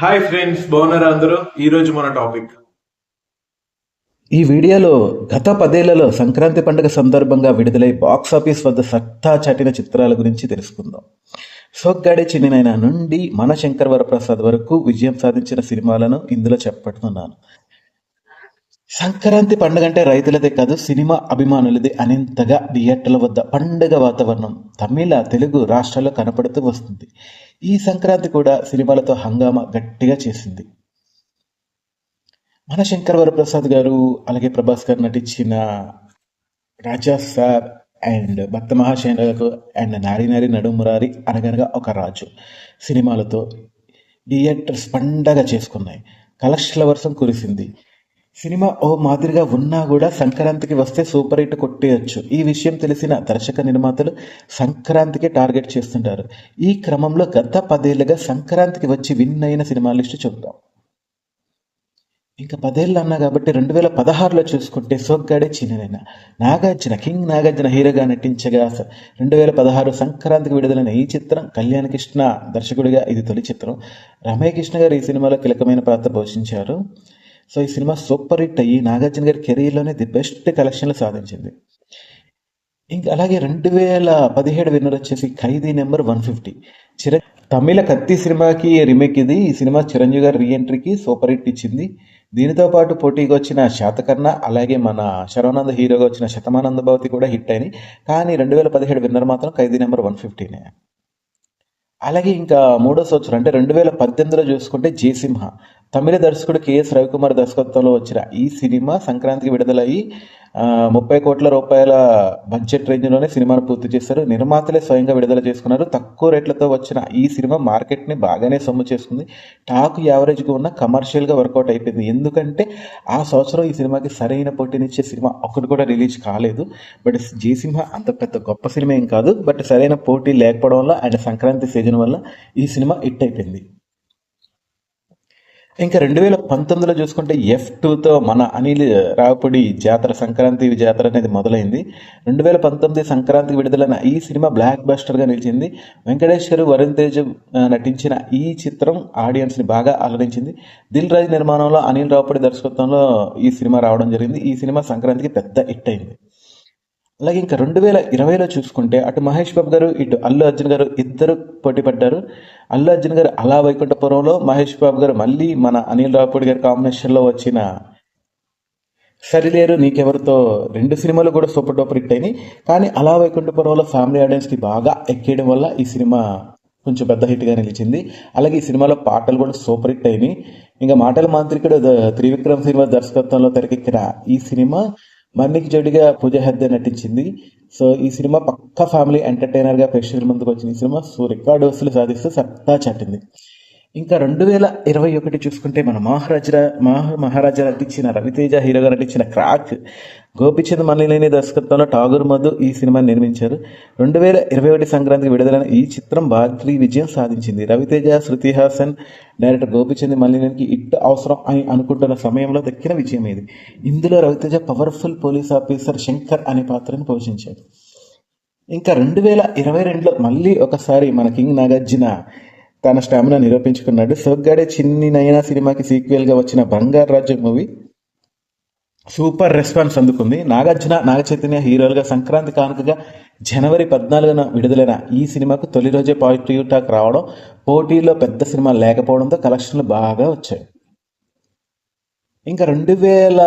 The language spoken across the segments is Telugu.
హాయ్ ఫ్రెండ్స్ బాగున్నారా అందరూ? ఈరోజు మన టాపిక్ ఈ వీడియోలో గత పదేళ్ళలో సంక్రాంతి పండుగ సందర్భంగా విడుదలై బాక్స్ ఆఫీస్ వద్ద సత్తా చాటిన చిత్రాల గురించి తెలుసుకుందాం. సోగ్గాడే చిన్ననైన నుండి మన శంకర్ వరప్రసాద్ వరకు విజయం సాధించిన సినిమాలను ఇందులో చెప్పబడుతున్నాను సంక్రాంతి పండుగ అంటే రైతులదే కాదు సినిమా అభిమానులది అనేంతగా థియేటర్ల వద్ద పండుగ వాతావరణం తమిళ తెలుగు రాష్ట్రాల్లో కనపడుతూ వస్తుంది. ఈ సంక్రాంతి కూడా సినిమాలతో హంగామా గట్టిగా చేసింది. మన శంకర్ వరప్రసాద్ గారు అలాగే ప్రభాస్ గారు నటించిన రాజా సార్ అండ్ భక్త మహాశైలకు అండ్ నారి నారి నడుమురారి అనగనగా ఒక రాజు సినిమాలతో థియేటర్స్ పండగ చేసుకున్నాయి. కలెక్షన్ల వర్షం కురిసింది. సినిమా ఓ మాదిరిగా ఉన్నా కూడా సంక్రాంతికి వస్తే సూపర్ హిట్ కొట్టేయచ్చు. ఈ విషయం తెలిసిన దర్శక నిర్మాతలు సంక్రాంతికి టార్గెట్ చేస్తుంటారు. ఈ క్రమంలో గత పదేళ్ళుగా సంక్రాంతికి వచ్చి విన్ అయిన సినిమా లిస్టు చూద్దాం. ఇంకా పదేళ్ళు అన్నా కాబట్టి రెండు వేల పదహారులో చూసుకుంటే సోగ్గాడే చిన్ననైన నాగార్జున కింగ్ నాగార్జున హీరోగా నటించగా రెండు వేల పదహారు సంక్రాంతికి విడుదలైన ఈ చిత్రం కళ్యాణ్ కృష్ణ దర్శకుడిగా ఇది తొలి చిత్రం. రమయ కృష్ణ గారు ఈ సినిమాలో కీలకమైన పాత్ర పోషించారు. సో ఈ సినిమా సూపర్ హిట్ అయ్యి నాగార్జున గారి కెరీర్లోనే ది బెస్ట్ కలెక్షన్లు సాధించింది. ఇంకా అలాగే రెండు వేల పదిహేడు విన్నర్ వచ్చేసి ఖైదీ నెంబర్ వన్ ఫిఫ్టీ. చిర తమిళ కత్తి సినిమాకి రీమేక్ ఇది. ఈ సినిమా చిరంజీవి గారి రీఎంట్రీకి సూపర్ హిట్ ఇచ్చింది. దీనితో పాటు పోటీకి వచ్చిన శాతకర్ణ అలాగే మన శరవనంద హీరోగా వచ్చిన శతమానంద భవతి కూడా హిట్ అయినాయి. కానీ రెండు వేల పదిహేడు విన్నర్ మాత్రం ఖైదీ నెంబర్ వన్ ఫిఫ్టీనే. అలాగే ఇంకా మూడో సంవత్సరం అంటే రెండు వేల పద్దెనిమిదిలో చూసుకుంటే జయసింహ తమిళ దర్శకుడు కెఎస్ రవికుమార్ దర్శకత్వంలో వచ్చిన ఈ సినిమా సంక్రాంతికి విడుదలయ్యి ముప్పై కోట్ల రూపాయల బడ్జెట్ రేంజ్లోనే సినిమాను పూర్తి చేశారు. నిర్మాతలే స్వయంగా విడుదల చేసుకున్నారు. తక్కువ రేట్లతో వచ్చిన ఈ సినిమా మార్కెట్ని బాగానే సొమ్ము చేసుకుంది. టాక్ యావరేజ్గా ఉన్న కమర్షియల్గా వర్కౌట్ అయిపోయింది. ఎందుకంటే ఆ సంవత్సరం ఈ సినిమాకి సరైన పోటీనిచ్చే సినిమా ఒకటి కూడా రిలీజ్ కాలేదు. బట్ జయసింహ అంత పెద్ద గొప్ప సినిమా ఏం కాదు. బట్ సరైన పోటీ లేకపోవడం వల్ల అండ్ సంక్రాంతి సీజన్ వల్ల ఈ సినిమా హిట్ అయిపోయింది. ఇంకా రెండు వేల పంతొమ్మిదిలో చూసుకుంటే ఎఫ్ టూతో మన అనిల్ రావుపూడి జాతర సంక్రాంతి జాతర అనేది మొదలైంది. రెండు వేల పంతొమ్మిది సంక్రాంతికి విడుదలైన ఈ సినిమా బ్లాక్ బస్టర్గా నిలిచింది. వెంకటేశ్వర్ వరుణ్ తేజ్ నటించిన ఈ చిత్రం ఆడియన్స్ని బాగా అలరించింది. దిల్ రాజు నిర్మాణంలో అనిల్ రావుపూడి దర్శకత్వంలో ఈ సినిమా రావడం జరిగింది. ఈ సినిమా సంక్రాంతికి పెద్ద హిట్ అయింది. అలాగే ఇంకా రెండు వేల ఇరవైలో చూసుకుంటే అటు మహేష్ బాబు గారు ఇటు అల్లు అర్జున్ గారు ఇద్దరు పోటీ పడ్డారు అల్లు అర్జున్ గారు అలా వైకుంఠపురంలో మహేష్ బాబు గారు మళ్ళీ మన అనిల్ రావుపూడి గారి కాంబినేషన్లో వచ్చిన సరిలేరు నీకెవరితో రెండు సినిమాలు కూడా సూపర్ డూపర్ హిట్ అయినాయి. కానీ అలా వైకుంఠపురంలో ఫ్యామిలీ ఆడియన్స్కి బాగా ఎక్కేయడం వల్ల ఈ సినిమా కొంచెం పెద్ద హిట్గా నిలిచింది. అలాగే ఈ సినిమాలో పాటలు కూడా సూపర్ హిట్ అయినాయి. ఇంకా మాటల మాంత్రికుడు త్రివిక్రమ్ సినిమా దర్శకత్వంలో తెరకెక్కిన ఈ సినిమా మన్నికి జోడిగా పూజ హెద్దే నటించింది. సో ఈ సినిమా పక్క ఫ్యామిలీ ఎంటర్టైనర్గా ప్రేక్షకుల ముందుకు వచ్చిన ఈ సినిమా సో రికార్డు వసూలు సాధిస్తూ సత్తా చాటింది. ఇంకా రెండు వేల ఇరవై ఒకటి చూసుకుంటే మన మహారాజా మహా మహారాజా నటించిన రవితేజ హీరోగా నటించిన క్రాక్ గోపిచంద్ మల్లినేని దర్శకత్వంలో ఠాగూర్ మధు ఈ సినిమాని నిర్మించారు. రెండు వేల ఇరవై ఒకటి సంక్రాంతికి విడుదలైన ఈ చిత్రం భారీ విజయం సాధించింది. రవితేజ శృతి హాసన్ డైరెక్టర్ గోపిచంద్ మల్లినేనికి ఇట్ అవసరం అని అనుకుంటున్న సమయంలో దక్కిన విజయం ఇది. ఇందులో Raviteja powerful police officer Shankar అనే పాత్రను పోషించాడు. ఇంకా రెండు వేల ఇరవై రెండులో మళ్ళీ ఒకసారి మన కింగ్ నాగార్జున తన స్టామినా నిరూపించుకున్నాడు. సోగ్గాడే చిన్ని నయనా సినిమాకి సీక్వెల్గా వచ్చిన బంగారు రాజు మూవీ సూపర్ రెస్పాన్స్ అందుకుంది. నాగార్జున నాగ చైతన్య హీరోలుగా సంక్రాంతి కానుకగా జనవరి పద్నాలుగున విడుదలైన ఈ సినిమాకు తొలి రోజే పాజిటివ్ టాక్ రావడం పోటీలో పెద్ద సినిమా లేకపోవడంతో కలెక్షన్లు బాగా వచ్చాయి. ఇంకా రెండు వేల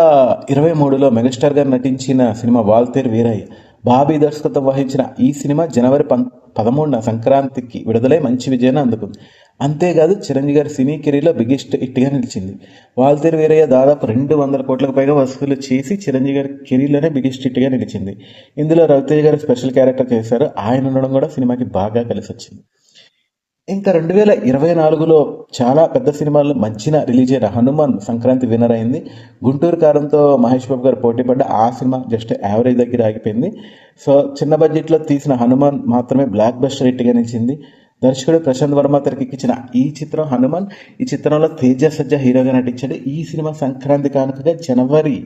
ఇరవై మూడులో మెగాస్టార్ గారు నటించిన సినిమా వాల్తేరు వీరయ్య బాబీ దర్శకత్వం వహించిన ఈ సినిమా జనవరి పం పదమూడున సంక్రాంతికి విడుదలై మంచి విజయాన్ని అందుకుంది. అంతేకాదు చిరంజీవి గారి సినీ కెరీర్లో బిగ్గెస్ట్ హిట్గా నిలిచింది. వాల్తేరు వీరయ్య దాదాపు రెండు వందల కోట్లకు పైగా వసూలు చేసి చిరంజీవి గారి కెరీర్లోనే బిగ్గెస్ట్ హిట్గా నిలిచింది. ఇందులో రవితేజ్ గారు స్పెషల్ క్యారెక్టర్ చేశారు. ఆయన ఉండడం కూడా సినిమాకి బాగా కలిసి వచ్చింది ఇంకా రెండు వేల ఇరవై నాలుగులో చాలా పెద్ద సినిమాలు మధ్యన రిలీజ్ అయిన హనుమాన్ సంక్రాంతి విన్నర్ అయింది. గుంటూరు కారంతో మహేష్ బాబు గారు పోటీ పడ్డ ఆ సినిమా జస్ట్ యావరేజ్ దగ్గర ఆగిపోయింది. సో చిన్న బడ్జెట్లో తీసిన హనుమాన్ మాత్రమే బ్లాక్ బస్టర్ హిట్గా నిలిచింది. దర్శకుడు ప్రశాంత్ వర్మ తెరకెక్కించిన ఈ చిత్రం హనుమాన్ ఈ చిత్రంలో తేజ సజ్జ హీరోగా నటించాడు. ఈ సినిమా సంక్రాంతి కానుకగా జనవరి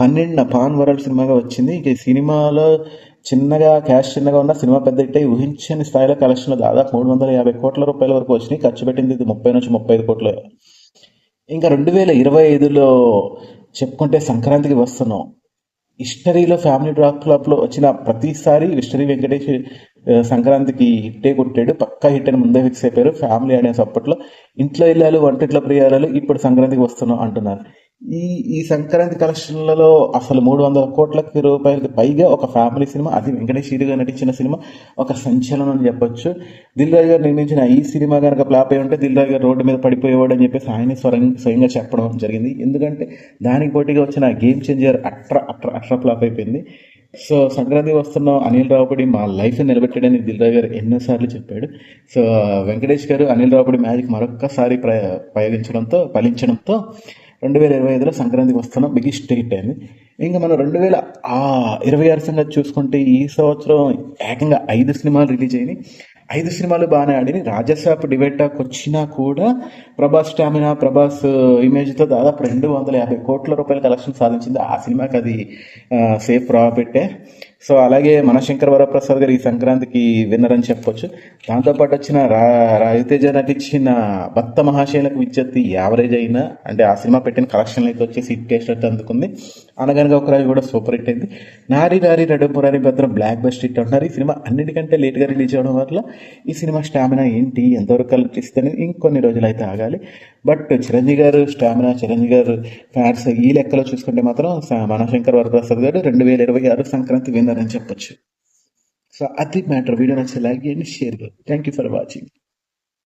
పన్నెండున పాన్ వరల్డ్ సినిమాగా వచ్చింది. ఇక ఈ సినిమాలో చిన్నగా క్యాష్ చిన్నగా ఉన్న సినిమా పెద్ద హిట్ అయి ఊహించని స్థాయిలో కలెక్షన్లు దాదాపు మూడు వందల యాభై కోట్ల రూపాయల వరకు వచ్చినాయి ఖర్చు పెట్టింది ఇది ముప్పై నుంచి ముప్పై ఐదు కోట్లు. ఇంకా రెండు వేల ఇరవై ఐదులో చెప్పుకుంటే సంక్రాంతికి వస్తున్నాం. హిస్టరీలో ఫ్యామిలీ డ్రాప్ క్లబ్లో వచ్చిన ప్రతిసారి హిస్టరీ వెంకటేష్ సంక్రాంతికి హిట్టే కొట్టాడు. పక్కా హిట్ అని ముందే ఫిక్స్ అయిపోయారు. ఫ్యామిలీ అనే అప్పట్లో ఇంట్లో ఇల్లాలు వంటింట్లో ప్రియాలు ఇప్పుడు సంక్రాంతికి వస్తున్నాం అంటున్నారు. ఈ ఈ సంక్రాంతి కలెక్షన్లలో అసలు మూడు వందల కోట్లకి రూపాయలకి పైగా ఒక ఫ్యామిలీ సినిమా అది వెంకటేష్ గారు నటించిన సినిమా ఒక సంచలనం అని చెప్పొచ్చు. దిల్ రాజు గారు నిర్మించిన ఈ సినిమా కనుక ఫ్లాప్ అయి ఉంటే దిల్ రాజు గారు రోడ్డు మీద పడిపోయేవాడు అని చెప్పేసి ఆయన స్వరం స్వయంగా చెప్పడం జరిగింది. ఎందుకంటే దానికి పోటీగా వచ్చిన game changer utter utter utter flop అయిపోయింది. సో సంక్రాంతి వస్తున్న అనిల్ రావుపడి మా లైఫ్ నిలబెట్టాడని దిల్రాజు గారు ఎన్నోసార్లు చెప్పాడు. సో వెంకటేష్ గారు అనిల్ రావుపడి మ్యాజిక్ మరొక్కసారి ప్ర ప్రయోగించడంతో ఫలించడంతో రెండు వేల ఇరవై ఐదులో సంక్రాంతికి వస్తున్న బిగ్గెస్ట్ హిట్ అయింది ఇంకా మనం రెండు వేల ఇరవై ఆరు సంగతి చూసుకుంటే ఈ సంవత్సరం ఏకంగా ఐదు సినిమాలు రిలీజ్ అయినాయి. ఐదు సినిమాలు బాగానే ఆడినాయి. రాజసాప్ డిబేటాక్ వచ్చినా కూడా ప్రభాస్ స్టామినా ప్రభాస్ ఇమేజ్తో దాదాపు రెండు వందల యాభై కోట్ల రూపాయల కలెక్షన్ సాధించింది. ఆ సినిమాకి అది సేఫ్ ప్రాఫిట్టే సో అలాగే మనశంకర్ వరప్రసాద్ గారు ఈ సంక్రాంతికి విన్నర్ అని చెప్పొచ్చు దాంతోపాటు వచ్చిన రా రవితేజ నటించిన భక్త మహాశైలకు విద్యుత్ యావరేజ్ అయినా అంటే ఆ సినిమా పెట్టిన కలెక్షన్లు అయితే వచ్చేసి టేస్ట్ చేసినట్టు అందుకుంది. అనగనగా ఒక రాజు కూడా సూపర్ హిట్ అయింది. నారి నారి నడు భద్రం బ్లాక్ బస్ట్ హిట్ అంటున్నారు. ఈ సినిమా అన్నిటికంటే లేట్గా రిలీజ్ అవ్వడం వల్ల ఈ సినిమా స్టామినా ఏంటి ఎంతవరకు కల్పిస్తుంది ఇంకొన్ని రోజులు అయితే ఆగాలి. బట్ చిరంజీవి గారు స్టామినా చిరంజీవి గారు ఫ్యాన్స్ ఈ లెక్కలో చూసుకుంటే మాత్రం స- మనశంకర్ వరప్రసాద్ గారు రెండు వేల ఇరవై ఆరు సంక్రాంతి విన్నర్ అని చెప్పొచ్చు. సో అది మ్యాటర్ వీడియో నచ్చే లైక్ చేయండి షేర్ చేయండి. Thank you for watching